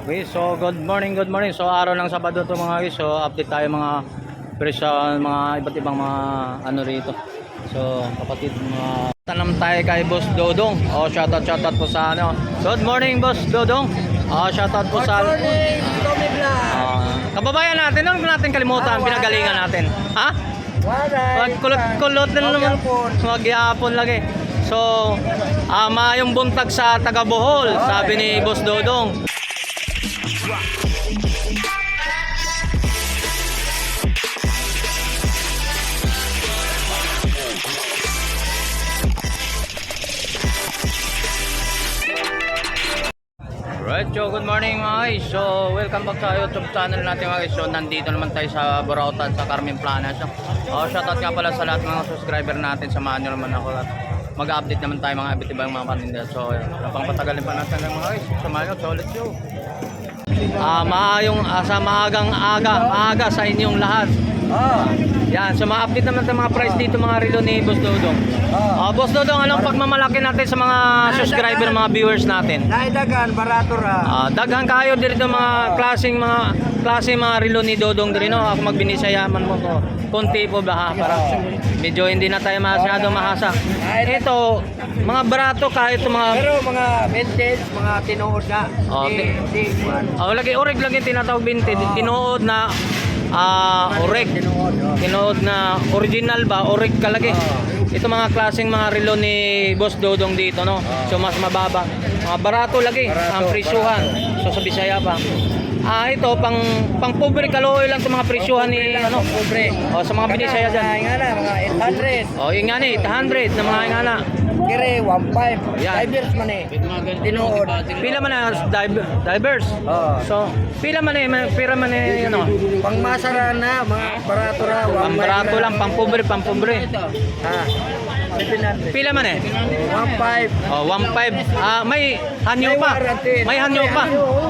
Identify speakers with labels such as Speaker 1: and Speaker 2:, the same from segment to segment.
Speaker 1: Okay, so good morning, good morning. So araw ng Sabado to mga guys. So update tayo mga presyo, mga iba't ibang mga ano rito. So kapatid mga tanam tayo kay Boss Dodong. Oh, shoutout shoutout po sa ano. Good morning Boss Dodong. Oh, shoutout po sa
Speaker 2: Tommy Vlog.
Speaker 1: Ah, kababayan natin, ano natin kalimutan,
Speaker 2: Ah,
Speaker 1: pinagalingan
Speaker 2: wala.
Speaker 1: natin. Ha?
Speaker 2: Waray.
Speaker 1: Wag kulot-kulot na naman. Magyapon lagi. So, ama yung buntag sa taga Bohol, sabi ni Boss Dodong. Right, so good morning mga guys. So, welcome back sa YouTube channel natin mga guys. So, nandito naman tayo sa Borautan, sa Carmen Planas. So, oh, shoutout nga pala sa lahat mga subscriber natin. Samahan nyo naman ako at mag-update naman tayo mga iba't ibang mga paninda. So, napang patagalin pa natin ng mga guys. Samahan nyo, so let's go. Ah, maayong ah, sa maagang aga, maaga sa inyong lahat.
Speaker 2: Oh.
Speaker 1: Yan, so ma-update naman ng mga price dito mga relo ni Boss Dodong.
Speaker 2: Oh.
Speaker 1: Ah, Boss Dodong, anong pagmamalaki natin sa mga subscriber, mga viewers natin?
Speaker 2: Naidagan, barato ra.
Speaker 1: Ah, daghan kayo dito mga klaseng mga klaseng mga relo ni Dodong diri no. Ako magbinisaya man mo to. Konti po ba ha para medyo hindi na tayo masyado mahasa. Ito, mga barato kahit mga
Speaker 2: Pero mga vintage, mga tinuod na.
Speaker 1: Oh,
Speaker 2: Di- di-.
Speaker 1: Oh, lagi orig lagi tinatawag binti, tinuod na ah.
Speaker 2: Tinuod. oh.
Speaker 1: Tinuod na original ba, orig kalagi. Ito mga klaseng mga relo ni Boss Dodong dito no. So mas mababa. Mga barato lagi
Speaker 2: Barato,
Speaker 1: ang presyuhan. So sa Bisaya pa. Ah ito pang pang pobre kaloy lang sa mga presyuhan ni ano.
Speaker 2: Pobre.
Speaker 1: Oh sa mga Binisaya diyan.
Speaker 2: Nga na, mga 800.
Speaker 1: Oh, nga ni 800 na mga ingana.
Speaker 2: Kire, 1.5.
Speaker 1: Yan.
Speaker 2: Divers man eh. Tinuod.
Speaker 1: Pila man na dive, divers.
Speaker 2: Oh.
Speaker 1: So, pila man eh, pira man eh, ano.
Speaker 2: Pangmasara na, mga barato ra. 1.5
Speaker 1: Pang barato
Speaker 2: na.
Speaker 1: lang, pang pobre, pang pobre.
Speaker 2: Ha. 700.
Speaker 1: Pila man eh?
Speaker 2: 1.5.
Speaker 1: Oh, 1.5. Ah, may hanyo pa. May hanyo pa.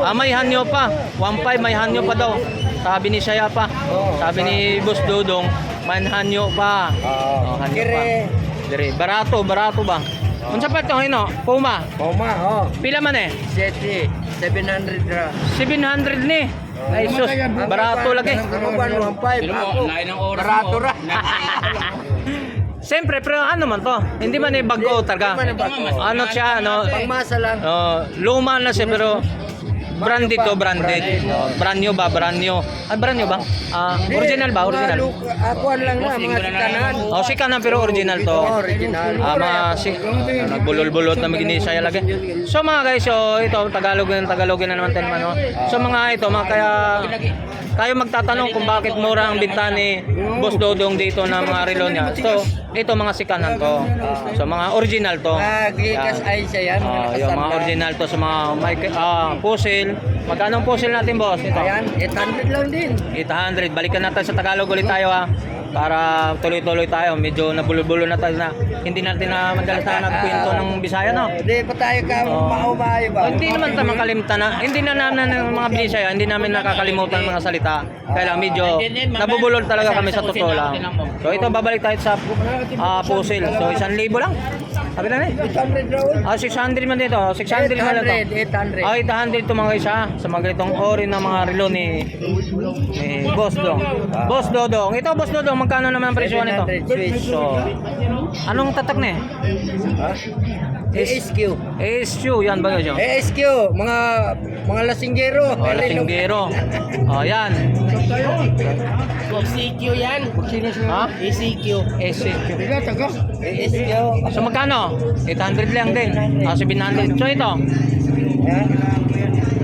Speaker 1: Ah, may hanyo pa. 1.5 may hanyo pa daw. Sabi ni Saya pa. Sabi ni Boss Dodong, may hanyo pa. Oh, hanyo pa. Dire, barato, barato ba? Unsa pa ito, hino? Puma.
Speaker 2: Poma, oh.
Speaker 1: Pila man eh?
Speaker 2: 7. 700 ra.
Speaker 1: 700 ni. Ay sus, barato lagi.
Speaker 2: Ano ba, 1.5? Ako. Barato ra.
Speaker 1: Siyempre, pero ano man to? Hindi man eh bago talaga.
Speaker 2: Eh.
Speaker 1: Ano siya, ano?
Speaker 2: Pangmasa lang.
Speaker 1: Oh, luma na siya pero branded to, branded. Brand new ba? Brand new. Ah, brand new ba? Ah, original ba? Original.
Speaker 2: Akuan lang na, mga sikanan.
Speaker 1: Oh, si na pero original to.
Speaker 2: Original.
Speaker 1: Ah, mga si ah, nagbulol-bulot na magini saya lagi. So mga guys, so ito Tagalog na Tagalog na naman tayo ano. So mga ito, mga kaya tayo magtatanong kung bakit mura ang binta ni Boss Dodong dito na mga relo niya. So, ito mga sikanan to. So mga original to.
Speaker 2: Ah, ay siya yan.
Speaker 1: Ah, yung mga original to sa mga mic ah, puzzle. Magkano ang puzzle natin, boss? Ito.
Speaker 2: Ayan, 800 lang din.
Speaker 1: 800. Balikan natin sa Tagalog ulit tayo ha. Para tuloy-tuloy tayo. Medyo nabulol-bulo na tayo na hindi natin na madalas na nagkwento ng Bisaya, no?
Speaker 2: Hindi pa tayo ka
Speaker 1: Oo.
Speaker 2: maumayo ba?
Speaker 1: Oh, hindi naman tayo makalimutan na, hindi na namin ng mga Bisaya, hindi namin nakakalimutan mga salita. Kaya lang medyo nabubulol talaga kami sa totoo lang. So ito, babalik tayo sa ah, puzzle. So, isang libo lang. Sabi na eh.
Speaker 2: 800 raw.
Speaker 1: Ah, 600 man dito. 600 man lang to.
Speaker 2: 800, 800.
Speaker 1: Ah, 800 to mga guys ha. Sa mga ganitong ori ng mga relo ni, ni Boss Dong. Boss Dodong. Ito, Boss Dodong, magkano naman ang presyo nito?
Speaker 2: 700 Swiss.
Speaker 1: So, anong tatak na eh?
Speaker 2: Ha? ASQ.
Speaker 1: ASQ, yan ba yun?
Speaker 2: ASQ, mga mga lasinggero.
Speaker 1: Oh, lasinggero. Oh, yan.
Speaker 2: ECQ yan.
Speaker 1: Ha?
Speaker 2: ECQ.
Speaker 1: ASQ.
Speaker 2: ASQ.
Speaker 1: So, magkano? 800 lang din. Ah, 700. So, ito,
Speaker 2: Yan.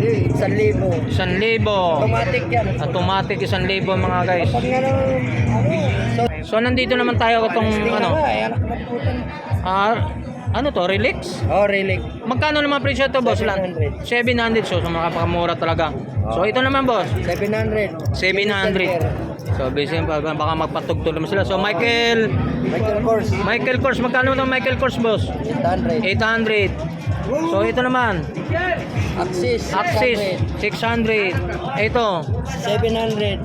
Speaker 2: Eh, Isang libo.
Speaker 1: 1,000.
Speaker 2: Automatic yan.
Speaker 1: Automatic 1,000 mga guys.
Speaker 2: Pag nga nang, ano, so,
Speaker 1: So, nandito naman tayo itong, ano,
Speaker 2: putan.
Speaker 1: ah, ano to, Relix?
Speaker 2: Oh, really?
Speaker 1: Magkano naman presyo ito, boss? Lan?
Speaker 2: 700.
Speaker 1: 700. So, so makapakamura talaga. So, ito naman, boss.
Speaker 2: 700.
Speaker 1: 700. So, busy pa baka magpatugtog naman sila. So, Michael,
Speaker 2: Michael Kors.
Speaker 1: Michael Kors, magkano ito Michael Kors, boss?
Speaker 2: 800.
Speaker 1: 800. So, ito naman,
Speaker 2: Axis.
Speaker 1: Axis, 600. Ito,
Speaker 2: 700.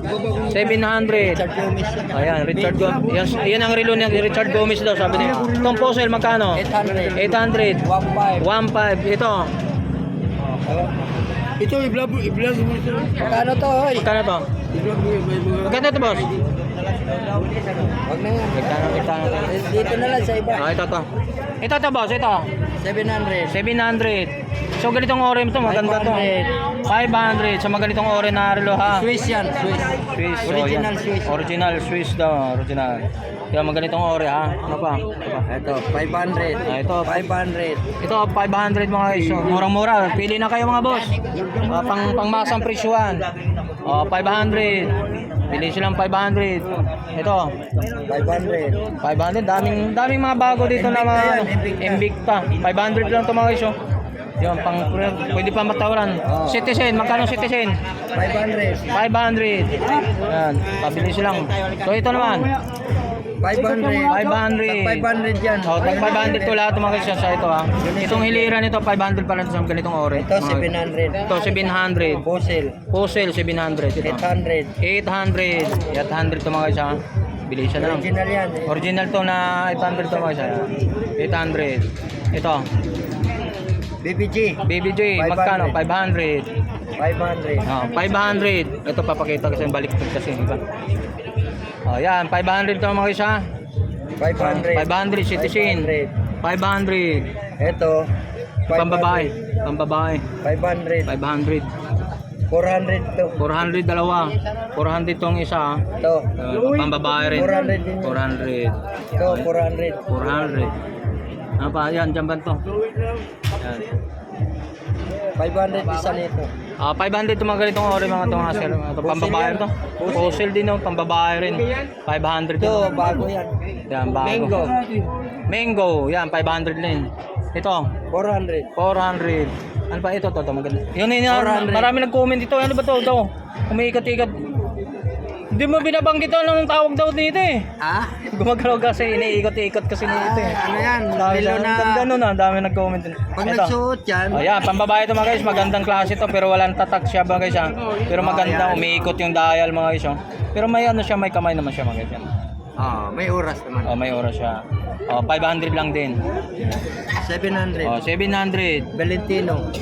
Speaker 1: 700.
Speaker 2: Richard Gomez.
Speaker 1: Ayan, Richard Gomez. Yan, yan ang relo ni Richard Gomez daw, sabi niya. Itong puzzle, magkano?
Speaker 2: 800.
Speaker 1: 800.
Speaker 2: 1.5.
Speaker 1: 1.5. Ito,
Speaker 2: Ito, i-vlog i-vlog mo ito. Magkano to, hoy?
Speaker 1: Magkano to? Magkano to, boss?
Speaker 2: Wag na yan.
Speaker 1: Magkano, magkano to?
Speaker 2: Eh, Dito na lang sa iba.
Speaker 1: Ah, ito to. Ito to, boss. Ito.
Speaker 2: 700.
Speaker 1: 700. So, ganitong ore to. Maganda to. 500. So, magandang ore na relo, ha?
Speaker 2: Swiss yan, Swiss.
Speaker 1: Swiss. so,
Speaker 2: Original
Speaker 1: yan.
Speaker 2: Swiss.
Speaker 1: Original Swiss daw. Original. Yan, magandang ore, ha? Ano pa? Ano?
Speaker 2: Ito, 500.
Speaker 1: Ah, ito.
Speaker 2: 500.
Speaker 1: Ito, 500 mga guys. So, murang-mura. Pili na kayo mga boss. Ah, pang pangmasang presyuhan. Oh, 500. Pili silang 500. Ito,
Speaker 2: 500.
Speaker 1: 500. Daming daming mga bago dito na mga
Speaker 2: Invicta yan, Invicta.
Speaker 1: Invicta. 500 lang to mga guys. oh. Yun, pang pwede pa matawaran.
Speaker 2: Oo.
Speaker 1: Citizen, magkano citizen?
Speaker 2: 500.
Speaker 1: 500. Yan, pabili silang. So ito naman.
Speaker 2: 500.
Speaker 1: 500.
Speaker 2: 500 yan.
Speaker 1: Oh, tag 500 to lahat mga guys sa ito ha. Itong hilira nito 500 pa lang sa ganitong ore.
Speaker 2: Ito,
Speaker 1: Mga-
Speaker 2: 700.
Speaker 1: Ito 700.
Speaker 2: Fossil.
Speaker 1: Puzzle 700 ito.
Speaker 2: 800.
Speaker 1: 800. 800 to mga guys ha. Bili siya na lang.
Speaker 2: Original yan. eh.
Speaker 1: Original to na 800 to mga ha. 800. Ito.
Speaker 2: BBG.
Speaker 1: BBJ, magkano? 500.
Speaker 2: 500.
Speaker 1: Oh, 500. Ito papakita kasi baliktad kasi iba. Oh, yan, 500 to mga ha.
Speaker 2: 500.
Speaker 1: 500 citizen. 500.
Speaker 2: Ito. 500.
Speaker 1: Pambabae. Pambabae.
Speaker 2: 500.
Speaker 1: 500.
Speaker 2: 400 to.
Speaker 1: 400 dalawa. 400 tong isa. ah.
Speaker 2: Ito.
Speaker 1: Uh, pambabae rin.
Speaker 2: 400 din yun.
Speaker 1: 400.
Speaker 2: Ito, 400.
Speaker 1: 400. Ano pa? Yan, jamban to. Yan.
Speaker 2: 500 isa nito.
Speaker 1: Ah, 500 to mga ganitong ore mga to mga sir. Ito, pambabae to. Fossil din no, pambabae rin. 500
Speaker 2: Ito,
Speaker 1: to.
Speaker 2: bago yan.
Speaker 1: Yan, bago.
Speaker 2: Mango.
Speaker 1: Mango, yan, 500 din. Ito,
Speaker 2: 400.
Speaker 1: 400. Ano pa ito to, to maganda. Yun yun, yun
Speaker 2: 400.
Speaker 1: marami nag-comment dito. Ano ba to? Ito. Umiikat-ikat. Hindi mo binabanggit anong tawag daw dito eh.
Speaker 2: Ah?
Speaker 1: Gumagalaw kasi, iniikot-ikot kasi nito eh.
Speaker 2: Ano yan?
Speaker 1: Dami
Speaker 2: Lilo
Speaker 1: na, ganda nun ah, dami nag-comment.
Speaker 2: Pag
Speaker 1: Ito.
Speaker 2: nagsuot yan,
Speaker 1: Oh, yan, pambabae ito mga guys, magandang klase to pero walang tatak siya mga guys ha. Pero maganda,
Speaker 2: yan.
Speaker 1: umiikot yung dial mga guys oh. Pero may ano siya, may kamay naman siya mga guys. Yan.
Speaker 2: ah, may oras naman.
Speaker 1: Oh, may oras siya. Oh, 500 lang din.
Speaker 2: 700.
Speaker 1: Oh, 700.
Speaker 2: Valentino.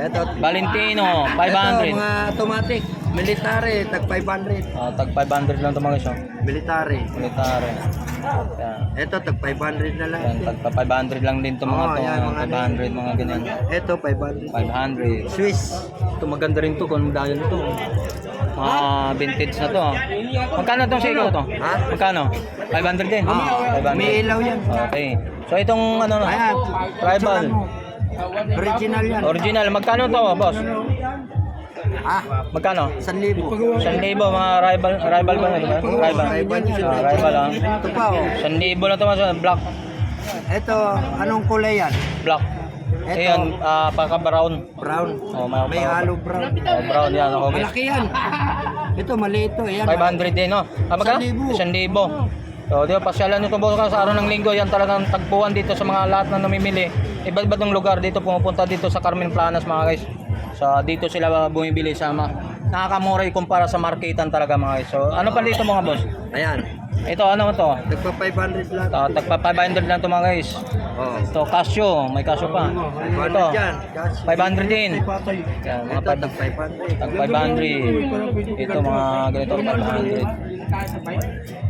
Speaker 2: Ito.
Speaker 1: Valentino,
Speaker 2: Ito,
Speaker 1: 500.
Speaker 2: mga automatic. Military, tag 500.
Speaker 1: Oh, tag 500 lang to mga guys oh.
Speaker 2: Military.
Speaker 1: Military. Yan.
Speaker 2: Ito, tag 500 na lang.
Speaker 1: Yan, tag 500 lang din to mga
Speaker 2: Oo,
Speaker 1: to.
Speaker 2: yan,
Speaker 1: mga
Speaker 2: mga
Speaker 1: 500 mga ganyan.
Speaker 2: Ito, 500.
Speaker 1: 500.
Speaker 2: Swiss.
Speaker 1: Ito maganda rin to kung dahil ito. Mga vintage na to. ah. Magkano tong siko to?
Speaker 2: Ha?
Speaker 1: Magkano? 500 din.
Speaker 2: Ah,
Speaker 1: 500.
Speaker 2: may ilaw yan.
Speaker 1: Okay. So itong ano no?
Speaker 2: Ayan.
Speaker 1: Tribal.
Speaker 2: Original yan.
Speaker 1: Original. Magkano to, boss?
Speaker 2: Ah,
Speaker 1: Magkano?
Speaker 2: 1,000.
Speaker 1: 1,000 mga rival rival ba ba? Rival.
Speaker 2: rival.
Speaker 1: Ah, rival ah.
Speaker 2: Ito pa, oh.
Speaker 1: 1,000 na to mas black
Speaker 2: Ito, anong kulay yan?
Speaker 1: black.
Speaker 2: Ito.
Speaker 1: Ayan, ah pagka brown.
Speaker 2: Brown.
Speaker 1: Oh, may,
Speaker 2: May halo brown.
Speaker 1: Oh, brown yan. Okay.
Speaker 2: Malaki yan. Ito, maliit to. Yan.
Speaker 1: 500 din, no? Ah, magkano?
Speaker 2: 1,000.
Speaker 1: 1,000. So, di ba, pasyalan nyo itong bukas sa araw ng linggo. Yan talagang tagpuan dito sa mga lahat na namimili. Iba't-iba't ng lugar dito, pumupunta dito sa Carmen Planas, mga guys. So, dito sila bumibili sa ma nakakamura kumpara sa marketan talaga, mga guys. So, ano pa dito, mga boss?
Speaker 2: Ayan.
Speaker 1: Ito, ano to?
Speaker 2: Nagpa 500 lang.
Speaker 1: Uh, tagpa 500 lang to mga guys.
Speaker 2: Oh.
Speaker 1: Ito, Casio. May Casio pa.
Speaker 2: 500
Speaker 1: Ito,
Speaker 2: yan. Cash.
Speaker 1: 500 din. Yan, mga
Speaker 2: Ito, tag 500.
Speaker 1: Tag 500. Ito mga ganito 500.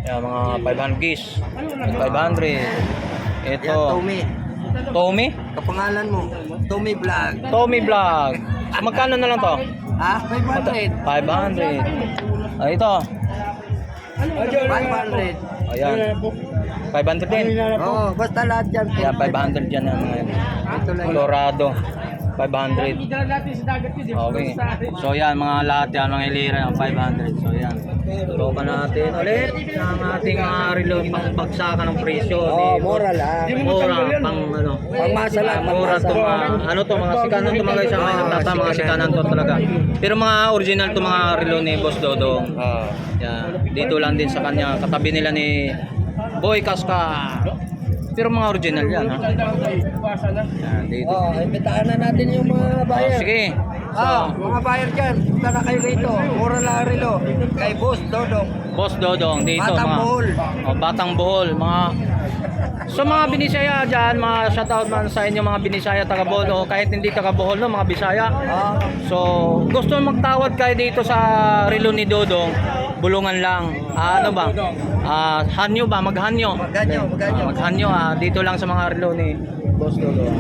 Speaker 1: Yan mga 500 gis. Tag 500. Ito.
Speaker 2: Yan, Tommy.
Speaker 1: Tommy?
Speaker 2: Kapangalan mo. Tommy Vlog.
Speaker 1: Tommy Vlog. So, magkano na lang to?
Speaker 2: Ah, 500.
Speaker 1: 500. Ah, ito.
Speaker 2: 500.
Speaker 1: Ayan. 500 din.
Speaker 2: Oo, basta lahat yan.
Speaker 1: Yan, 500 yan. Yan, mga yan.
Speaker 2: Ito lang. yan.
Speaker 1: Colorado. 500. Okay. So yan, mga lahat yan, mga ilira yung 500. So yan. Tulokan natin ulit ang ating mga relo pang bagsakan ng presyo. Di-
Speaker 2: mura lang.
Speaker 1: Mura, pang ano.
Speaker 2: Pangmasa lang,
Speaker 1: Mura to mga, ano to, mga sikanan to mga guys, ang mga tata, mga sikanan to talaga. Pero mga original to mga relo ni Boss Dodong.
Speaker 2: Oo.
Speaker 1: Yan. Dito lang din sa kanya, katabi nila ni Boy Kaska. Pero mga original yan ha. Yan, dito.
Speaker 2: Oh, imbitaan na natin yung mga
Speaker 1: Oh,
Speaker 2: buyer.
Speaker 1: sige.
Speaker 2: Ah, mga buyer dyan, punta na kayo rito. Mura lang rilo. Kay Boss Dodong.
Speaker 1: Boss Dodong dito
Speaker 2: Batang
Speaker 1: mga
Speaker 2: Bohol.
Speaker 1: Oh, Batang Bohol, mga So mga binisaya dyan, mga shoutout man sa inyo mga binisaya taga Bohol o kahit hindi taga Bohol no, mga Bisaya.
Speaker 2: Ah,
Speaker 1: So gusto magtawad kayo dito sa relo ni Dodong, bulungan lang. Ah, ano ba? Ah, hanyo ba? Maghanyo.
Speaker 2: Maghanyo, maghanyo.
Speaker 1: Ah, maghanyo ah, dito lang sa mga relo ni Boss Dodong.